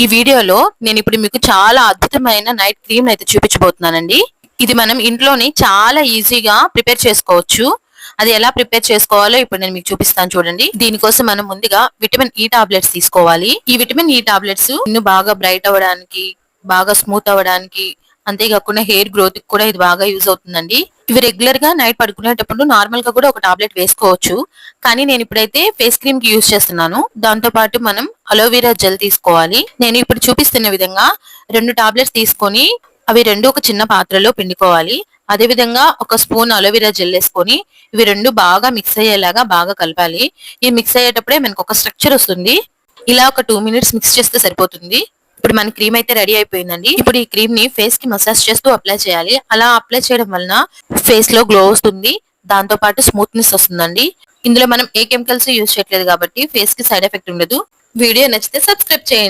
ఈ వీడియోలో నేను ఇప్పుడు మీకు చాలా అద్భుతమైన నైట్ క్రీమ్ అయితే చూపించబోతున్నానండి. ఇది మనం ఇంట్లోని చాలా ఈజీగా ప్రిపేర్ చేసుకోవచ్చు. అది ఎలా ప్రిపేర్ చేసుకోవాలో ఇప్పుడు నేను మీకు చూపిస్తాను చూడండి. దీనికోసం మనం ముందుగా విటమిన్ ఈ టాబ్లెట్స్ తీసుకోవాలి. ఈ విటమిన్ ఈ టాబ్లెట్స్ ఇన్ను బాగా బ్రైట్ అవ్వడానికి బాగా స్మూత్ అవ్వడానికి అంతేకాకుండా హెయిర్ గ్రోత్ కూడా ఇది బాగా యూజ్ అవుతుందండి. ఇవి రెగ్యులర్గా నైట్ పడుకునేటప్పుడు నార్మల్గా కూడా ఒక టాబ్లెట్ వేసుకోవచ్చు. కానీ నేను ఇప్పుడైతే ఫేస్ క్రీమ్కి యూజ్ చేస్తున్నాను. దాంతో పాటు మనం అలోవెరా జెల్ తీసుకోవాలి. నేను ఇప్పుడు చూపిస్తున్న విధంగా రెండు టాబ్లెట్స్ తీసుకొని అవి రెండు ఒక చిన్న పాత్రలో పిండుకోవాలి. అదే విధంగా ఒక స్పూన్ అలోవెరా జెల్ వేసుకొని ఇవి రెండు బాగా మిక్స్ అయ్యేలాగా బాగా కలపాలి. ఈ మిక్స్ అయ్యేటప్పుడే మనకు ఒక స్ట్రక్చర్ వస్తుంది. ఇలా ఒక టూ మినిట్స్ మిక్స్ చేస్తే సరిపోతుంది. ఇప్పుడు మన క్రీమ్ అయితే రెడీ అయిపోయిందండి. ఇప్పుడు ఈ క్రీమ్ని ఫేస్కి మసాజ్ చేస్తూ అప్లై చేయాలి. అలా అప్లై చేయడం వలన ఫేస్లో గ్లో వస్తుంది. దాంతో పాటు స్మూత్నెస్ వస్తుందండి. ఇందులో మనం ఏ కెమికల్స్ యూజ్ చేయట్లేదు కాబట్టి ఫేస్కి సైడ్ ఎఫెక్ట్ ఉండదు. వీడియో నచ్చితే సబ్స్క్రైబ్ చేయండి.